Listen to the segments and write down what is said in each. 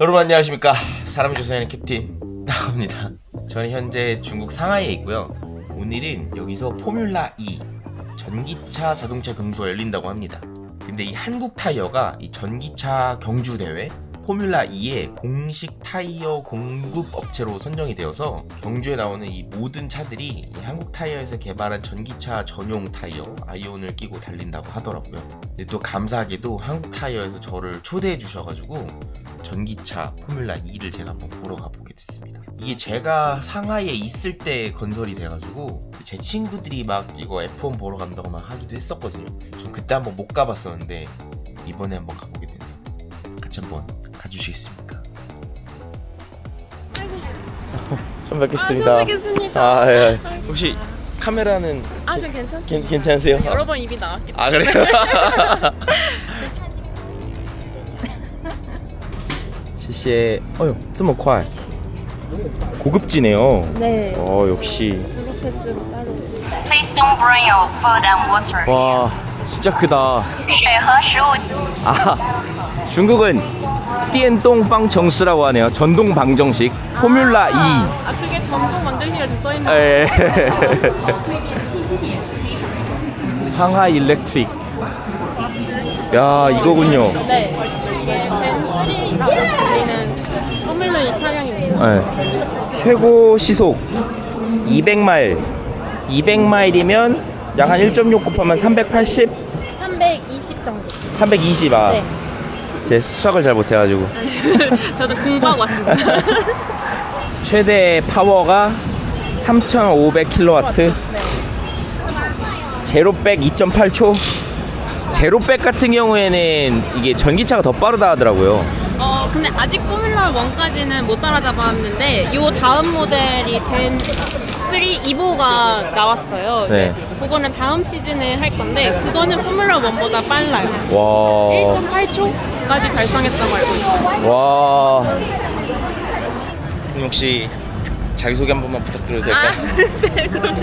여러분 안녕하십니까? 사람을 조사하는 캡틴. 나옵니다. 저는 현재 중국 상하이에 있고요. 오늘은 여기서 포뮬라 2 전기차 자동차 경주가 열린다고 합니다. 근데 이 한국 타이어가 이 전기차 경주 대회 포뮬라 2의 공식 타이어 공급 업체로 선정이 되어서 경주에 나오는 이 모든 차들이 이 한국 타이어에서 개발한 전기차 전용 타이어 아이온을 끼고 달린다고 하더라고요. 근데 또 감사하게도 한국 타이어에서 저를 초대해 주셔가지고 전기차 포뮬라 2를 제가 한번 보러 가보게 됐습니다. 이게 제가 상하이에 있을 때 건설이 돼가지고 제 친구들이 막 이거 F1 보러 간다고 막 하기도 했었거든요. 전 그때 한번 못 가봤었는데 이번에 한번 가보게 되네요. 같이 한번 가주시겠습니까? 처음 뵙겠습니다. 아, 처음 뵙겠습니다. 아, 예. 혹시 카메라는 아, 저 괜찮습니다. 괜, 괜찮으세요? 여러 번 입이 나왔기 때문에. 아 그래요? 시시에 어휴 这么快 고급지네요. 네. 어 역시 블루패스로 따로. Please don't bring your food and water. 와 진짜 크다. 水和食物 아 중국은 电动方程式라고 하네요. 전동 방정식 포뮬라 2. 아, 그게 전동 만들기가 좀 써있는 에. 상하 일렉트릭. 야 이거군요. 네. 이게 젠3라고 불리는 네. 최고 시속 200마일. 200마일이면 약 한 1.6 곱하면 380, 320 정도. 320. 아, 네. 제 수학을 잘 못해가지고. 저도 공부하고 왔습니다. 최대 파워가 3,500kW. 네. 제로백 2.8초. 제로백 같은 경우에는 이게 전기차가 더 빠르다 하더라고요. 어, 근데 아직 포뮬러 1까지는 못 따라잡았는데 요 다음 모델이 젠3 이보가 나왔어요. 네. 그거는 다음 시즌에 할 건데 그거는 포뮬러 1보다 빨라요. 와. 1.8초까지 달성했다고 알고 있어요. 와. 혹시 자기소개 한 번만 부탁드려도 아, 네, 그럼요.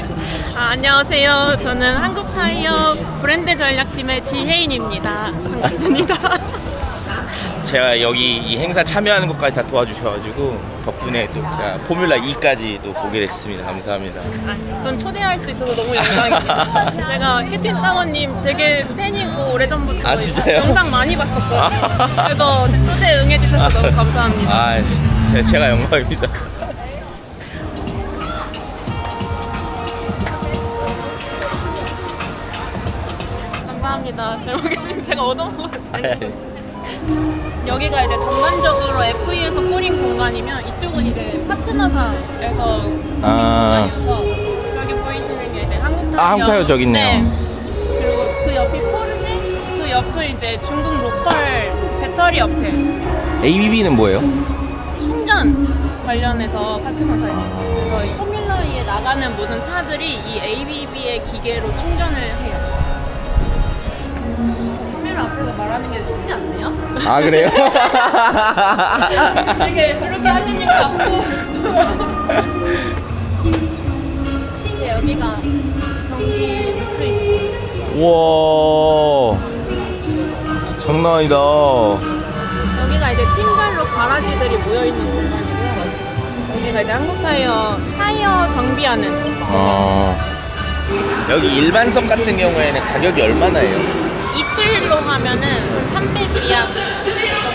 아, 안녕하세요. 저는 한국 타이어 브랜드 전략팀의 지혜인입니다. 반갑습니다. 제가 여기 이 행사 참여하는 것까지 다 도와주셔가지고 덕분에 또 제가 포뮬라 2까지 또 보게 됐습니다. 감사합니다. 아, 전 초대할 수 있어서 너무 영광입니다. 제가 캡틴 따원님 되게 팬이고 오래전부터 아, 진짜요? 영상 많이 봤었거든요. 그래서 제 초대 응해주셔서 너무 감사합니다. 아, 제- 제가 영광입니다. 감사합니다. 잘 먹겠습니다. 제가 얻어먹어도 아니, 돼요. 여기가 이제 전반적으로 FE에서 꾸린 공간이면 이쪽은 이제 파트너사에서 꾸린 아. 공간이어서 여기 보이시는 게 이제 한국 타이어. 아, 한국 타이어 저기 있네요. 네. 그리고 그 옆이 포르쉐, 그 옆은 이제 중국 로컬 배터리 업체 ABB는 뭐예요? 충전 관련해서 파트너사예요. 그래서 이 포뮬러2에 나가는 모든 차들이 이 ABB의 기계로 충전을 해요. 포뮬러 앞에서 말하는 게 쉽지 않네요. 아, 그래요? 되게 그렇게 하시니까 앞으로 이제 여기가 전기 스트리트 우와. 장난 아니다. 여기가 이제 팀별로 가라지들이 모여있는 공간이고요 여기가 이제 한국 타이어 타이어 정비하는 아. 여기 일반석 같은 경우에는 가격이 얼마나 해요? 이틀로 하면은 300이야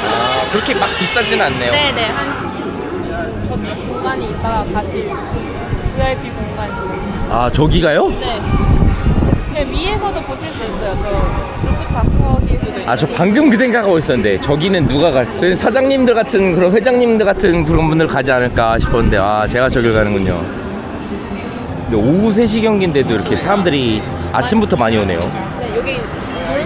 아, 그렇게 막 비싸진 않네요. 네네 한 저쪽 공간이 있다가 다시 VIP 공간 아, 저기가요? 네. 네 위에서도 보실 수 있어요 저 루프탑 아, 저 방금 그 생각하고 있었는데 저기는 누가 갈? 저희 사장님들 같은 그런 회장님들 같은 그런 분들 가지 않을까 싶었는데 아, 제가 저길 가는군요. 근데 오후 3시 경기인데도 이렇게 사람들이 아침부터 많이 오네요.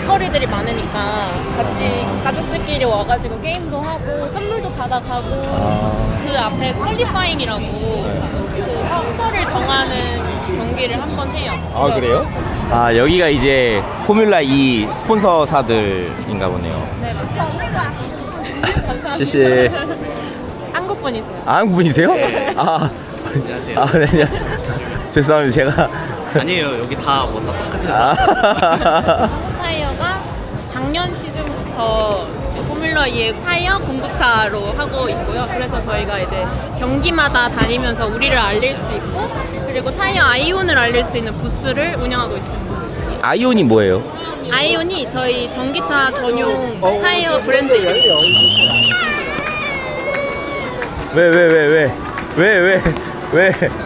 네, 볼거리들이 많으니까 같이 가족들끼리 와가지고 게임도 하고 선물도 받아가고 아. 그 앞에 퀄리파잉이라고 그 순서를 정하는 경기를 한 번 해요. 아, 그래요? 아, 여기가 이제 포뮬라 2 스폰서사들인가 보네요. 네, 맞습니다. 감사합니다. 시시. 한국 분이세요. 아, 한국 분이세요? 아. 안녕하세요. 아, 네, 안녕하세요. 죄송합니다. 제가 아니에요. 여기 다 뭐 다 똑같아서. 아. 작년 시즌부터 포뮬러 포뮬러 2의 타이어 공급사로 하고 있고요. 그래서 저희가 이제 경기마다 다니면서 우리를 알릴 수 있고 그리고 타이어 아이온을 알릴 수 있는 부스를 운영하고 있습니다. 아이온이 뭐예요? 아이온이 저희 전기차 전용 타이어 브랜드 이름. 왜왜 왜 왜 왜 왜 왜?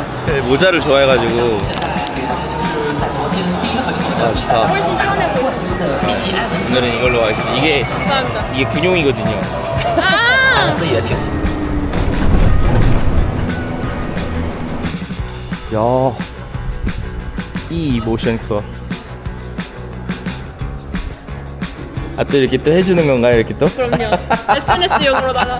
네, 모자를 좋아해가지고. 아 좋다. 훨씬 시원해 보여. 오늘은 이걸로 하겠습니다. 이게 감사합니다. 이게 군용이거든요. 아! 야, 이 모션 투어. 아, 또 이렇게 또 해주는 건가요, 이렇게 또? 그럼요. SNS용으로다가.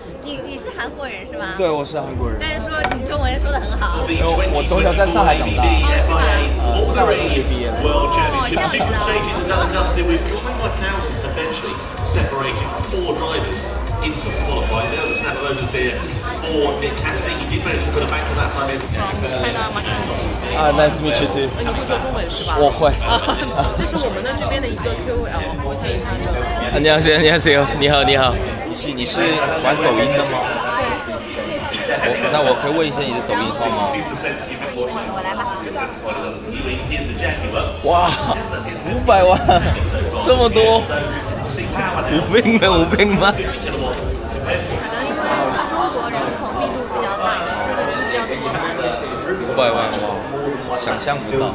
你是韩国人是吗？对，我是韩国人。但是说你中文说的很好。因为我从小在上海长大，哦，是吗？呃，上海中学毕业的。哦，这样子啊。 another custody. We've got 25,000 eventually separating four drivers into qualifying. There's a snap of overs here for Nick Cassidy. He did manage to put a back to that time in. 啊，Nice to meet you too。你会说中文是吧？我会。这是我们的这边的一个 KOL，我可以看一下。 안녕하세요, 안녕하세요. 你好,你好. 你是你是玩抖音的吗？我那我可以问一下你的抖音号吗？我来吧。哇，五百万，这么多，五百万，五百万。可能因为中国人口密度比较大，人比较多。五百万와 想象不到.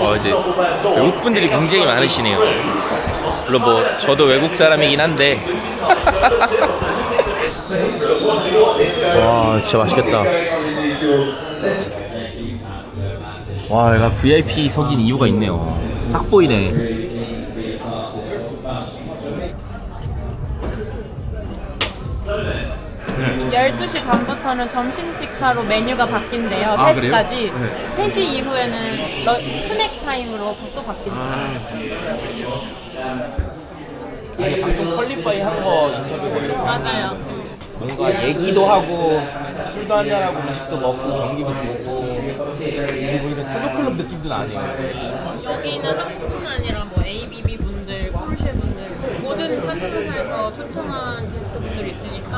어 이제 외국 분들이 굉장히 많으시네요. 물론 뭐 저도 외국 사람이긴 한데. 와 진짜 맛있겠다. 와 얘가 VIP 석인 이유가 있네요. 싹 보이네. 12시 반부터는 점심 식사로 메뉴가 바뀐대요. 아, 3시까지. 3시 이후에는 러- 스낵 타임으로 또 바뀐대요. 아니 방금 퀄리파이 한 거 인터뷰 거 맞아요. 뭔가 얘기도 하고 술도 한잔하고 음식도 먹고 경기도 보고 이런 사도클럽 느낌도 나네요. 여기는 한국뿐만 아니라 뭐 ABB 분들, 폴쉐 분들 모든 파트너사에서 초청한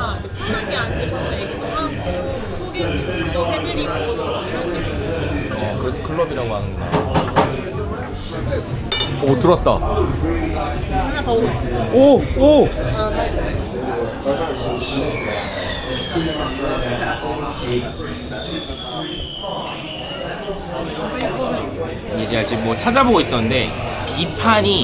게스트분들이 있으니까 이렇게 편하게 앉으셔서 얘기도 하고 소개도 해드리고 이런 식으로 어, 그래서 클럽이라고 하는구나. 오 들었다. 하나 더 오고 있어요. 오 오. 이게 제가 지금 뭐 찾아보고 있었는데 비판이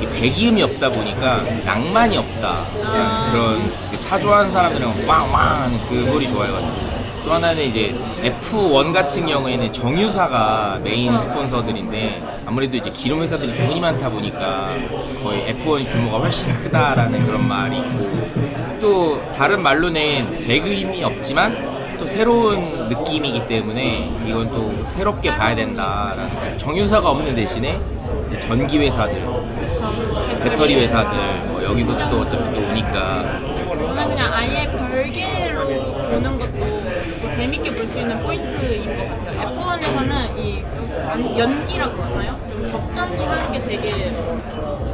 이 배기음이 없다 보니까 낭만이 없다 그냥 그런 좋아하는 사람들은 왕왕 그 소리 좋아해가지고. 또 하나는 이제 F1 같은 경우에는 정유사가 메인 스폰서들인데 아무래도 이제 기름 회사들이 돈이 많다 보니까 거의 F1 규모가 훨씬 크다라는 그런 말이 있고 또 다른 말로는 배기음이 없지만 또 새로운 느낌이기 때문에 이건 또 새롭게 봐야 된다라는 정유사가 없는 대신에 전기 회사들. 배터리 회사들 뭐 여기서도 또 어차피 또 오니까 보는 것도 또 재밌게 볼 수 있는 포인트인 것 같아요. F1에서는 이 연- 연기라고 하나요? 접전기 하는 게 되게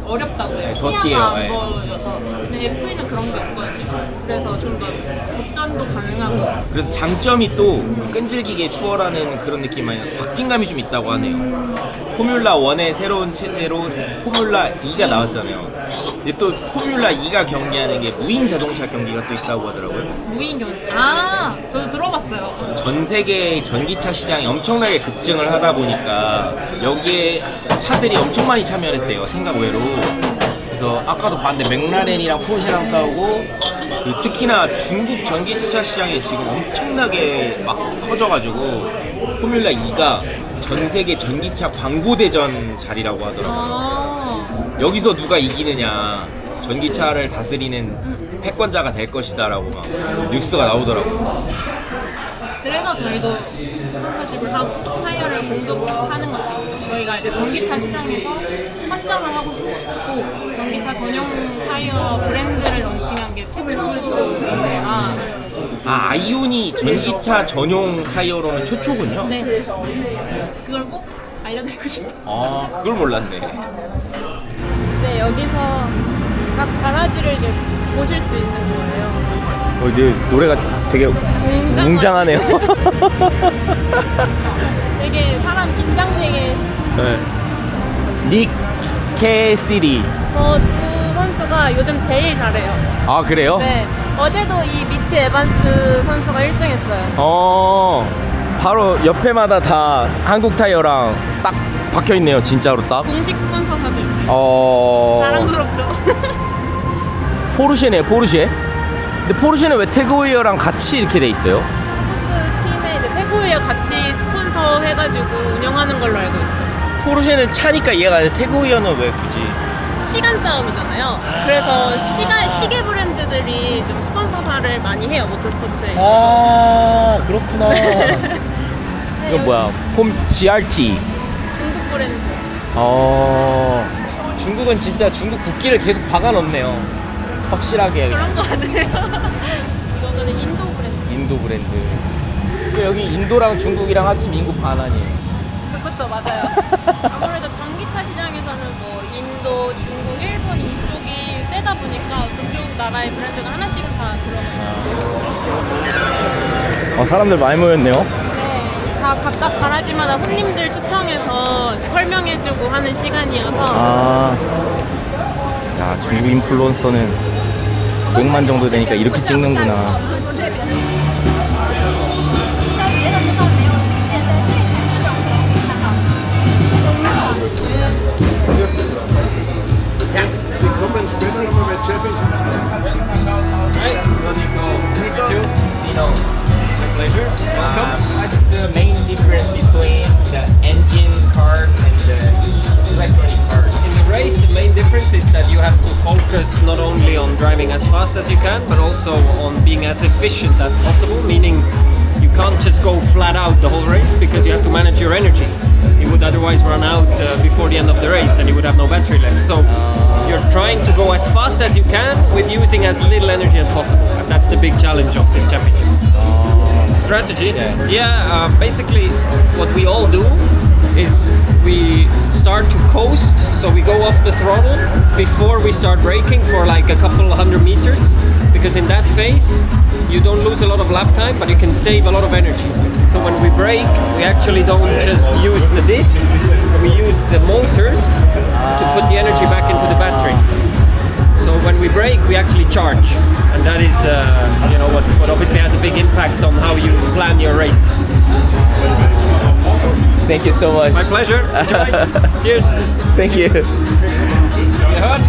어렵다고 해요. 네, 더 시야가 네. 보여서. 근데 F1은 그런 게 없거든요. 그래서 좀 더 접전 운전도 가능하고 그래서 장점이 또 끈질기게 추월하는 그런 느낌이 아니라 박진감이 좀 있다고 하네요. 포뮬라 1의 새로운 체제로 세- 포뮬라 2가 나왔잖아요. 근데 또 포뮬라 2가 경기하는 게 무인 자동차 경기가 또 있다고 하더라고요. 무인 경. 아, 저도 들어봤어요. 전 세계 전기차 시장이 엄청나게 급증을 하다 보니까 여기에 차들이 엄청 많이 참여했대요 생각 외로 그래서 아까도 봤는데 맥라렌이랑 포르쉐랑 싸우고 그리고 특히나 중국 전기차 시장이 지금 엄청나게 막 커져가지고 포뮬라 2가 전 세계 전기차 광고 대전 자리라고 하더라고요 아, 여기서 누가 이기느냐 전기차를 다스리는 패권자가 될 것이다라고 막 뉴스가 나오더라고요 그래서 저희도 스폰서십을 하고 타이어를 공급하는 건데 저희가 이제 전기차 시장에서 선점을 하고 싶었고 전기차 전용 타이어 브랜드를 런칭한 게 최초입니다. 아 아이온이 전기차 전용 타이어로는 최초군요. 네, 그걸 꼭 알려드리고 싶어요. 아 그걸 몰랐네. 네, 여기서 각 가라지를 이제 보실 수 있는 거예요. 어, 네, 노래가 되게 웅장하네요. 되게 사람 긴장되게 네. 닉 캐시리. 저 두 선수가 요즘 제일 잘해요. 아 그래요? 네, 어제도 이 미치 에반스 선수가 1등했어요. 어 바로 옆에마다 다 한국 타이어랑 딱 박혀 있네요. 진짜로 딱. 공식 스폰서 사들 어. 자랑스럽죠. 포르쉐네 포르쉐. 근데 포르쉐는 왜 태그웨어랑 같이 이렇게 돼 있어요? 스포츠 팀에 이제 페고이어 같이 스폰서 해가지고 운영하는 걸로 알고 있어요. 포르쉐는 차니까 이해가 안 돼. 태그웨어는 왜 굳이? 시간 싸움이잖아요. 그래서 시간 시계 브랜드들이 좀 스폰서사를 많이 해요 모터스포츠에. 아 그렇구나. 네, 이건 뭐야? 폼 GRT. 중국 브랜드. 어. 중국은 진짜 중국 국기를 계속 박아놓네요. 확실하게 그런 거 같아요. 이거는 인도 브랜드. 인도 브랜드. 여기 인도랑 중국이랑 합치면 인구 반 아니에요? 그렇죠 맞아요. 아무래도 전기차 시장에서는 뭐 인도, 중국, 일본 이쪽이 세다 보니까 그쪽 나라의 브랜드가 하나씩은 다 들어가요. 어 사람들 많이 모였네요. 네, 다 각각 가라지마다 손님들 초청해서 설명해주고 하는 시간이어서 아. 야 중국 인플루언서는 500만 정도 되니까 이렇게 찍는구나. As fast as you can, but also on being as efficient as possible. Meaning, you can't just go flat out the whole race because you have to manage your energy. You would otherwise run out uh, before the end of the race, and you would have no battery left. So. You're trying to go as fast as you can with using as little energy as possible, and that's the big challenge of this championship strategy. Yeah, uh, basically, what we all do is we start to coast, so we go off the throttle before we start braking for like a couple hundred meters, because in that phase you don't lose a lot of lap time, but you can save a lot of energy. So when we brake, we actually don't just use the discs, we use the motors to put the energy back into the battery. So when we brake, we actually charge, and that is, uh, you know, what, what obviously has a big impact on how you plan your race. Thank you so much. My pleasure. Cheers. Thank you. You heard?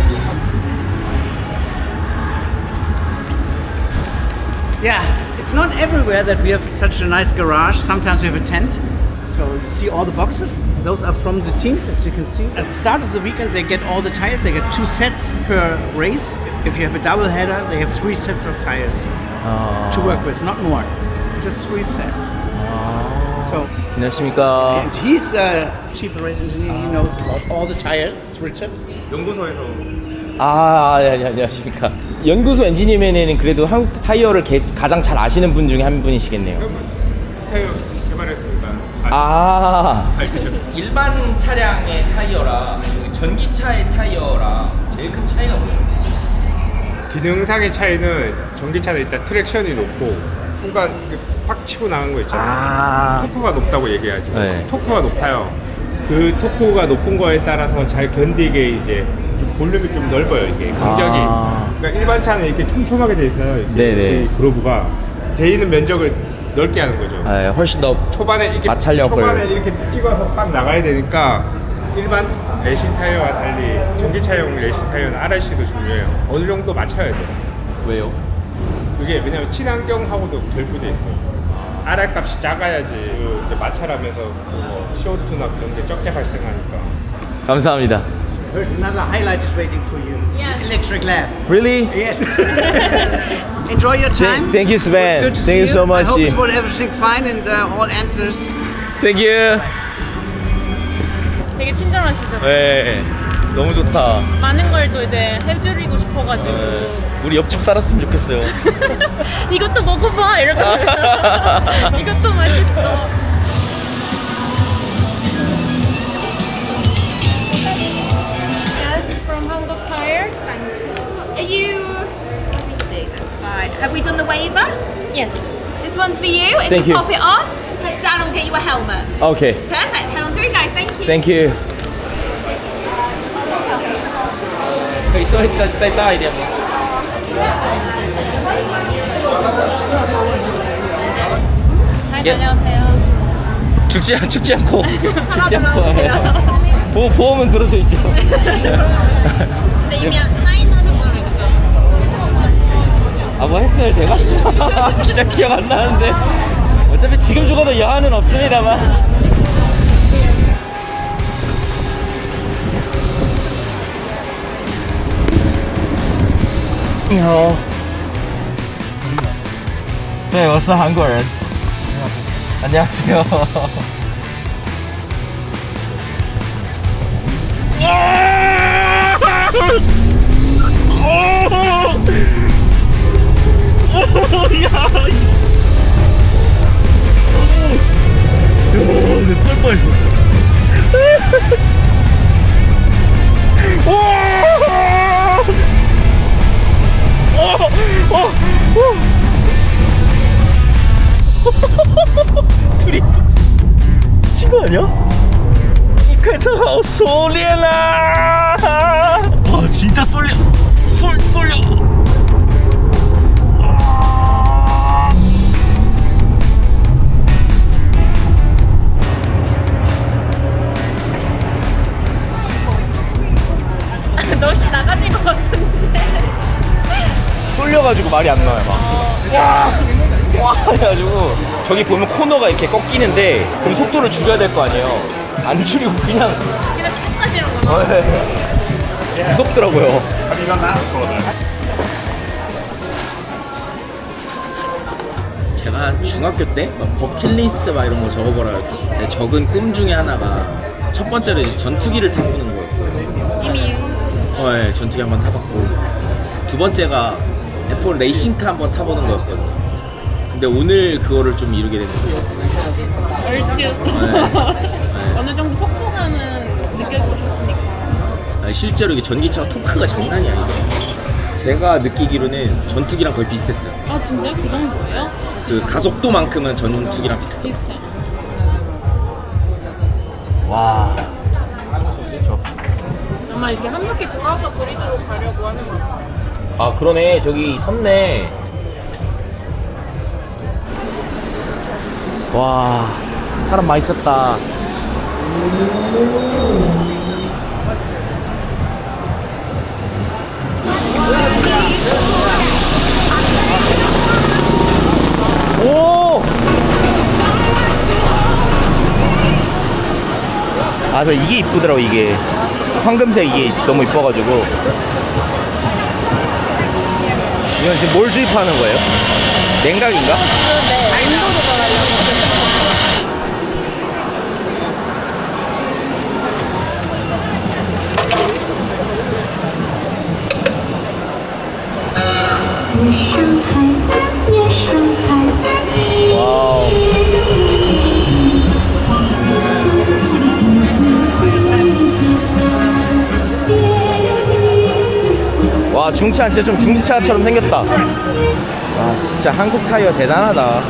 Yeah, it's not everywhere that we have such a nice garage. Sometimes we have a tent. So you see all the boxes. Those are from the teams, as you can see. At the start of the weekend, they get all the tires. They get two sets per race. If you have a double header, they have three sets of tires to work with, not more. It's just three sets. So, 안녕하십니까. and he's a chief race engineer. He knows about all the tires. It's Richard. 아, 네, 네, 안녕하십니까. 연구소 엔지니어맨에는 그래도 한국 타이어를 개- 가장 잘 아시는 분 중에 한 분이시겠네요. 아? 일반 차량의 타이어랑 전기차의 타이어랑 제일 큰 차이가 뭐예요? 기능상의 차이는 전기차는 일단 트랙션이 높고 순간 확 치고 나가는 거 있잖아요. 아. 토크가 높다고 얘기하죠. 네. 토크가 높아요. 그 토크가 높은 거에 따라서 잘 견디게 이제 좀 볼륨이 좀 넓어요 이게 간격이. 아. 그러니까 일반 차는 이렇게 촘촘하게 돼 있어요. 이렇게 네네. 이 그로브가 돼 있는 면적을 넓게 하는 거죠. 네, 훨씬 더 초반에 이렇게 마찰력을. 초반에 이렇게 찍어서 빡 나가야 되니까 일반 레이싱 타이어와 달리 전기차용 레이싱 타이어는 RRC도 중요해요. 어느 정도 맞춰야 돼요. 왜요? 그게 왜냐면 친환경하고도 결부돼 있어요. RR 값이 작아야지 그 이제 마찰하면서 그뭐 CO2나 그런 게 적게 발생하니까. 감사합니다. Another highlight is waiting for you. Yes. Electric Lab. Really? Yes. Enjoy your time. thank you, Sven. It was good to Thank see you so much. I hope it was everything fine and uh, all answers. Thank you. 되게 친절하시죠? 네, 너무 좋다. 많은 걸 또 이제 해드리고 싶어가지고 네, 우리 옆집 살았으면 좋겠어요. 이것도 먹어봐 이렇게 이것도 맛있어 Have we done the waiver? Yes. This one's for you. If Thank you, you. pop it on, Dan will get you a helmet. Okay. Perfect. Head on through, guys. Thank you. Thank you. Kaysa 아 뭐 했어요 제가? 진짜 기억 안 나는데 어차피 지금 죽어도 여한은 없습니다만. 니好. 네, 我是韩国人. 안녕하세요. 쏠려라. 아 진짜 쏠려. 쏠 쏠려. 너 혹시 나가신 것 같은데. 쏠려가지고 말이 안 나와요 막. 와! 와! 해가지고 저기 보면 코너가 이렇게 꺾이는데 그럼 속도를 줄여야 될 거 아니에요. 안 줄이고 그냥 그냥 쭉 가시는구나. 어, 예. 무섭더라고요. 제가 한 중학교 때 막 버킷리스트 막 이런 거 적어보라 제 적은 꿈 중에 하나가 첫 번째로 이제 전투기를 타보는 거였어요. 이미 어, 예, 전투기 한번 타봤고 두 번째가 F1 레이싱카 한번 타보는 거였거든요. 근데 오늘 그거를 좀 이루게 됐는데 얼추. 네. 어느 정도 속도감은 느껴보셨으니까. 아니, 실제로 이게 전기차가 토크가 장난이 아니에요. 제가 느끼기로는 전투기랑 거의 비슷했어요. 아 진짜 그 정도예요? 그 가속도만큼은 전투기랑 비슷해요. 비슷해. 와. 아마 이렇게 한 바퀴 돌아서 그리드로 가려고 하는 거 같아요. 아 그러네 저기 섰네. 와 사람 많이 탔다. 오! 아, 저 이게 이쁘더라고, 이게. 황금색 이게 너무 이뻐가지고. 이건 지금 뭘 주입하는 거예요? 냉각인가? 와우. 와와 중차 진짜 좀 중국차처럼 생겼다. 아 진짜 한국 타이어 대단하다.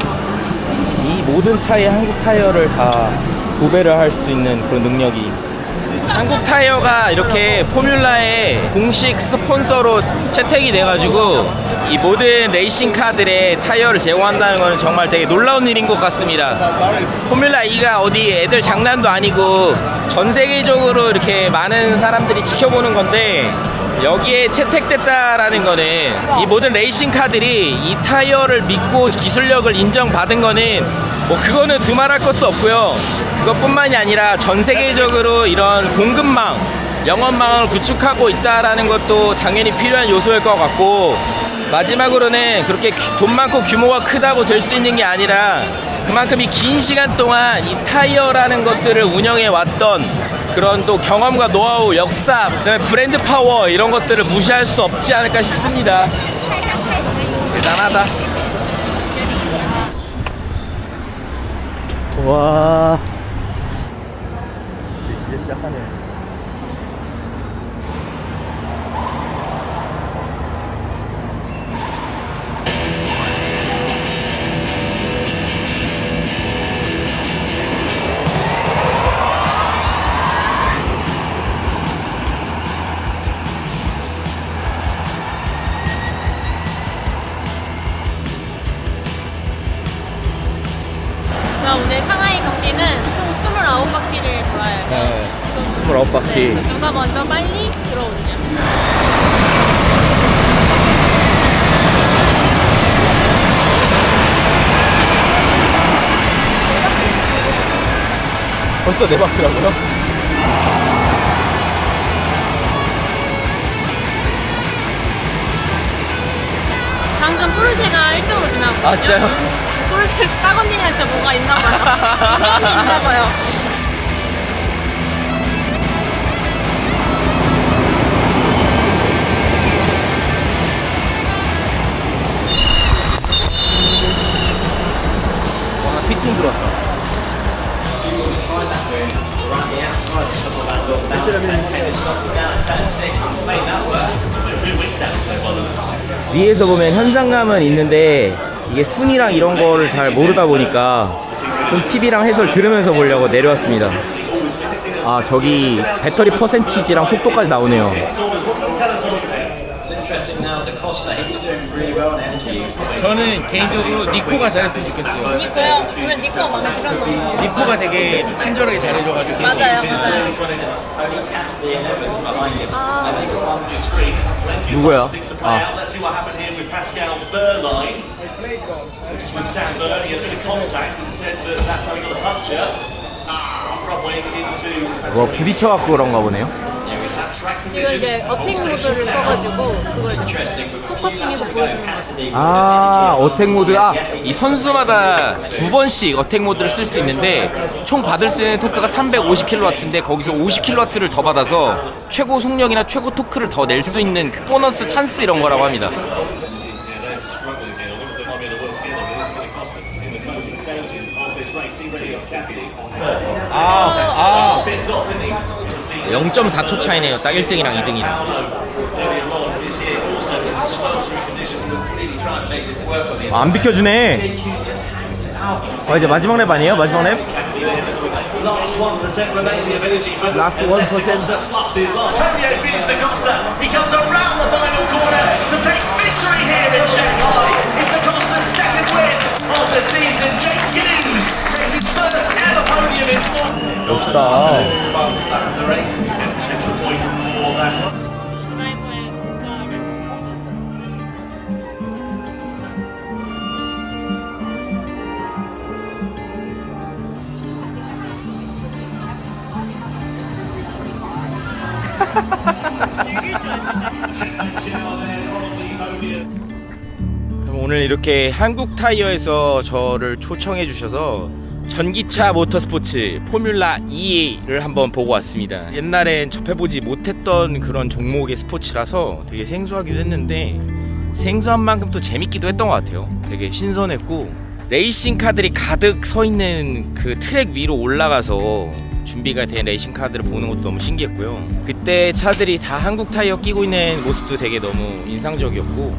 이 모든 차에 한국 타이어를 다 도배를 할 수 있는 그런 능력이. 한국 타이어가 이렇게 포뮬라의 공식 스폰서로 채택이 돼가지고 이 모든 레이싱 카들의 타이어를 제공한다는 것은 정말 되게 놀라운 일인 것 같습니다. 포뮬라 2가 어디 애들 장난도 아니고 전 세계적으로 이렇게 많은 사람들이 지켜보는 건데 여기에 채택됐다라는 거는 이 모든 레이싱 카들이 이 타이어를 믿고 기술력을 인정받은 거는 뭐 그거는 두말할 것도 없고요. 그것뿐만이 아니라 전 세계적으로 이런 공급망, 영업망을 구축하고 있다라는 것도 당연히 필요한 요소일 것 같고 마지막으로는 그렇게 규- 돈 많고 규모가 크다고 될 수 있는 게 아니라 그만큼 이 긴 시간 동안 이 타이어라는 것들을 운영해 왔던 그런 또 경험과 노하우, 역사, 그다음에 브랜드 파워 이런 것들을 무시할 수 없지 않을까 싶습니다. 대단하다. 와. 이제 시작하네. 29바퀴를 돌아야 돼요. 네. 29바퀴. 네, 누가 먼저 빨리 들어오느냐. 벌써 네 바퀴라고요? 방금 포르쉐가 1등으로 지나갔거든요. 아, 진짜요? 포르쉐 따건님이랑 진짜 뭐가 있나 봐요. 있나 봐요. 들어왔다. 위에서 보면 현장감은 있는데 이게 순위랑 이런 거를 잘 모르다 보니까 좀 TV랑 해설 들으면서 보려고 내려왔습니다. 아 저기 배터리 퍼센티지랑 속도까지 나오네요. 저는 개인적으로 니코가 잘했으면 좋겠어요. 니코요? 오늘 니코 마음에 들었나요? 니코가 되게 친절하게 잘해줘가지고 맞아요, 맞아요. 누구야? 아. Ah, 뭐 부딪혀갖고 그런가 보네요. 지금. 이제 어택 모드를 써가지고 그걸 포커싱 해서 보여주는 거죠. 아 어택 모드 아 이 선수마다 두 번씩 어택 모드를 쓸 수 있는데 총 받을 수 있는 토크가 350kW인데 거기서 50kW를 더 받아서 최고 속력이나 최고 토크를 더 낼 수 있는 그 보너스 찬스 이런 거라고 합니다. 아, 아. 0.4초 차이네요. 딱 1등이랑 2등이랑. 아, 안 비켜주네. 아, 이제 마지막 랩 아니에요? 마지막 랩? Last 1% remaining of energy. but Last 1%. that fluffs his last. Antonio Vince da Costa. He comes around the final corner to take victory here in Shanghai. It's da Costa's second win of the season. Jake Hughes takes his first ever podium in four. 멋있다. 오늘 이렇게 한국 타이어에서 저를 초청해 주셔서 전기차 모터스포츠 포뮬라 2를 한번 보고 왔습니다. 옛날엔 접해보지 못했던 그런 종목의 스포츠라서 되게 생소하기도 했는데 생소한 만큼 또 재밌기도 했던 것 같아요. 되게 신선했고 레이싱 카들이 가득 서 있는 그 트랙 위로 올라가서 준비가 된 레이싱 카드를 보는 것도 너무 신기했고요. 그때 차들이 다 한국 타이어 끼고 있는 모습도 되게 너무 인상적이었고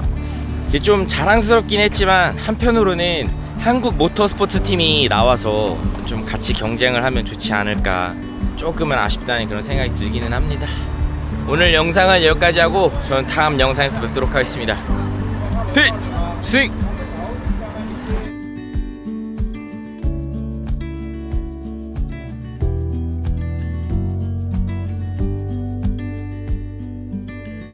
좀 자랑스럽긴 했지만 한편으로는 한국 모터스포츠 팀이 나와서 좀 같이 경쟁을 하면 좋지 않을까 조금은 아쉽다는 그런 생각이 들기는 합니다. 오늘 영상은 여기까지 하고 저는 다음 영상에서 뵙도록 하겠습니다. 필승!